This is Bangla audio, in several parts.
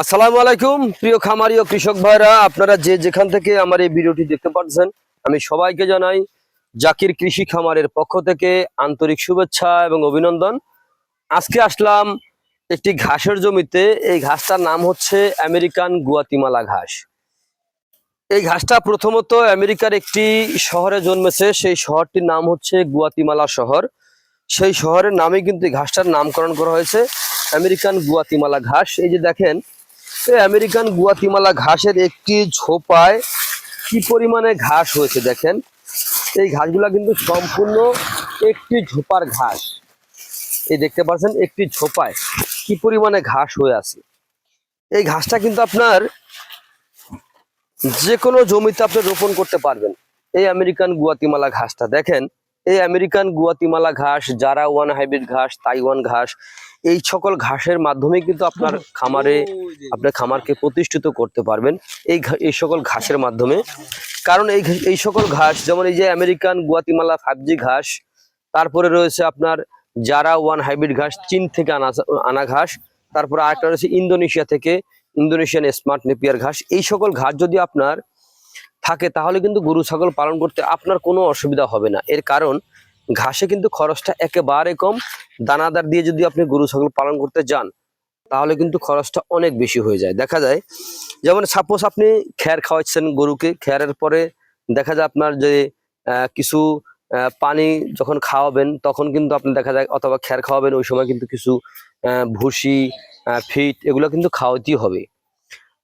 আসসালামু আলাইকুম, প্রিয় খামারি ও কৃষক ভাইরা, আপনারা যে যেখান থেকে আমার এই ভিডিওটি দেখতে পাচ্ছেন, আমি সবাইকে জানাই জাকির কৃষি খামারের পক্ষ থেকে আন্তরিক শুভেচ্ছা এবং অভিনন্দন। আজকে আসলাম একটি ঘাসের জমিতে, এই ঘাসটার নাম হচ্ছে আমেরিকান গুয়াতিমালা ঘাস। এই ঘাসটা প্রথমত আমেরিকার একটি শহরে জন্মেছে, সেই শহরটির নাম হচ্ছে গুয়াতিমালা শহর। সেই শহরের নামে কিন্তু এই ঘাসটার নামকরণ করা হয়েছে, আমেরিকান গুয়াতিমালা ঘাস। এই যে দেখেন আমেরিকান গুয়াতিমালা ঘাসের একটি ঝোপায় কি পরিমাণে ঘাস হয়েছে দেখেন? এই ঘাসগুলা কিন্তু সম্পূর্ণ একটি ঝোপার ঘাস। এই দেখতে পাচ্ছেন একটি ঝোপায় কি পরিমাণে ঘাস হয়ে আছে। এই ঘাসটা কিন্তু আপনার যে কোনো জমিতে আপনি রোপণ করতে পারবেন। এই আমেরিকান গুয়াতিমালা ঘাসটা দেখেন। এই আমেরিকান গুয়াতিমালা ঘাস জারা ওয়ান হাইব্রিড ঘাস, তাইওয়ান ঘাস এই সকল ঘাসের মাধ্যমে কিন্তু আপনার খামারে আপনার খামারকে প্রতিষ্ঠিত করতে পারবেন। এই এই সকল ঘাসের মাধ্যমে। কারণ এই এই সকল ঘাস যেমন এই যে আমেরিকান গুয়াতিমালা ফাইভ জি ঘাস তারপরে রয়েছে আপনার জারা ওয়ান হাইব্রিড ঘাস চীন থেকে আনা আনা ঘাস তারপরে আরেকটা রয়েছে ইন্দোনেশিয়া থেকে ইন্দোনেশিয়ান স্মার্ট নেপিয়ার ঘাস। এই সকল ঘাস যদি আপনার থাকে তাহলে কিন্তু গরু ছাগল পালন করতে আপনার কোনো অসুবিধা হবে না। এর কারণ ঘাসে কিন্তু খরচটা একেবারে কম। দানাদার দিয়ে যদি আপনি গরু, ছাগল পালন করতে যান, তাহলে কিন্তু খরচটা অনেক বেশি হয়ে যায়। দেখা যায়, যেমন সাপোজ আপনি খ্যার খাওয়াচ্ছেন গরুকে খ্যারের পরে দেখা যায় আপনার যে কিছু পানি যখন খাওয়াবেন, তখন কিন্তু আপনি দেখা যায় অথবা খ্যার খাওয়াবেন, ওই সময় কিন্তু কিছু ভুসি ফিট এগুলো কিন্তু খাওয়াতেই হবে।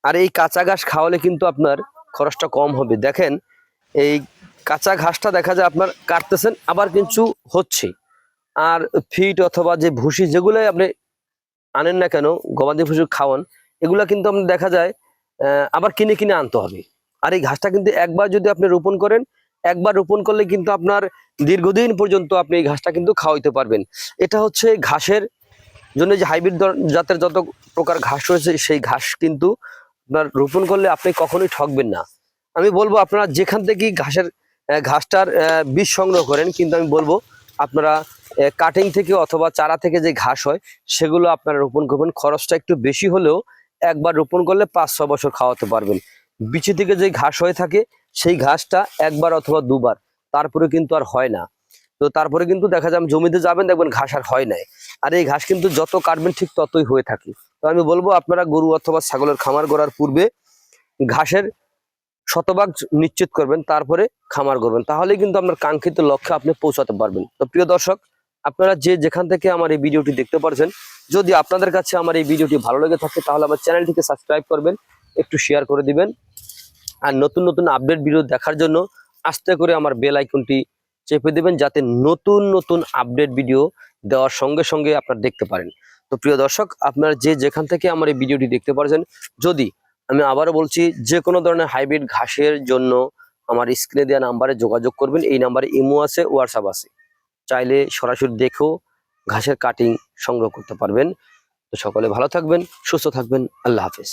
আর এই কাঁচা ঘাস খাওয়ালে কিন্তু আপনার খরচটা কম হবে। দেখেন, এই কাঁচা ঘাসটা দেখা যায় আপনার কাটতেছেন, আবার কিন্তু হচ্ছে। আর ফিট অথবা যে ভুসি যেগুলোই আপনি আনেন না কেন, গবাদি পশু খাওয়ান, এগুলা কিন্তু আপনার দেখা যায় আবার কিনে কিনে আনতে হবে। আর এই ঘাসটা কিন্তু একবার যদি আপনি রোপণ করেন, একবার রোপণ করলে কিন্তু আপনার দীর্ঘদিন পর্যন্ত আপনি এই ঘাসটা কিন্তু খাওয়াইতে পারবেন। এটা হচ্ছে ঘাসের জন্য যে হাইব্রিড জাতের যত প্রকার ঘাস রয়েছে, সেই ঘাস কিন্তু আপনার রোপণ করলে আপনি কখনোই ঠকবেন না। আমি বলব আপনারা যেখান থেকেই ঘাসের ঘাসটার বীজ সংগ্রহ করেন। কিন্তু আমি বলব, আপনারা কাটিং থেকে অথবা চারা থেকে যে ঘাস হয়, সেগুলো আপনারা রোপণ করবেন। খরচটা একটু বেশি হলেও একবার রোপণ করলে পাঁচ ছ বছর খাওয়াতে পারবেন। বিচি থেকে যে ঘাস হয়ে থাকে, সেই ঘাসটা একবার অথবা দুবার, তারপরে কিন্তু আর হয় না। তো তারপরে কিন্তু দেখা যায় জমিতে যাবেন, দেখবেন ঘাস আর হয় নাই। আর এই ঘাস কিন্তু যত কাটবেন, ঠিক ততই হয়ে থাকে। তো আমি বলব, আপনারা গরু অথবা ছাগলের খামার গড়ার পূর্বে ঘাসের শতভাগ নিশ্চিত করবেন, তারপরে খামার করবেন। তাহলে কিন্তু আপনার কাঙ্ক্ষিত লক্ষ্যে আপনি পৌঁছাতে পারবেন। তো প্রিয় দর্শক, আপনারা যে যেখান থেকে আমার এই ভিডিওটি দেখতে পারছেন, যদি আপনাদের কাছে আমার এই ভিডিওটি ভালো লেগে থাকে, তাহলে আমার চ্যানেলটিকে সাবস্ক্রাইব করবেন, একটু শেয়ার করে দিবেন। আর নতুন নতুন আপডেট ভিডিও দেখার জন্য আস্তে করে আমার বেল আইকনটি চেপে দেবেন, যাতে নতুন নতুন আপডেট ভিডিও দেওয়ার সঙ্গে সঙ্গে আপনারা দেখতে পারেন। তো প্রিয় দর্শক, আপনারা যে যেখান থেকে আমার এই ভিডিওটি দেখতে পারছেন, যদি আমি আবারও বলছি, যে কোনো ধরনের হাইব্রিড ঘাসের জন্য আমার স্ক্রিনে দেওয়া নাম্বারে যোগাযোগ করবেন। এই নাম্বারে ইমো আছে হোয়াটসঅ্যাপ আছে। চাইলে সরাসরি দেখেও ঘাসের কাটিং সংগ্রহ করতে পারবেন। তো সকলে ভালো থাকবেন, সুস্থ থাকবেন। আল্লাহ হাফেজ।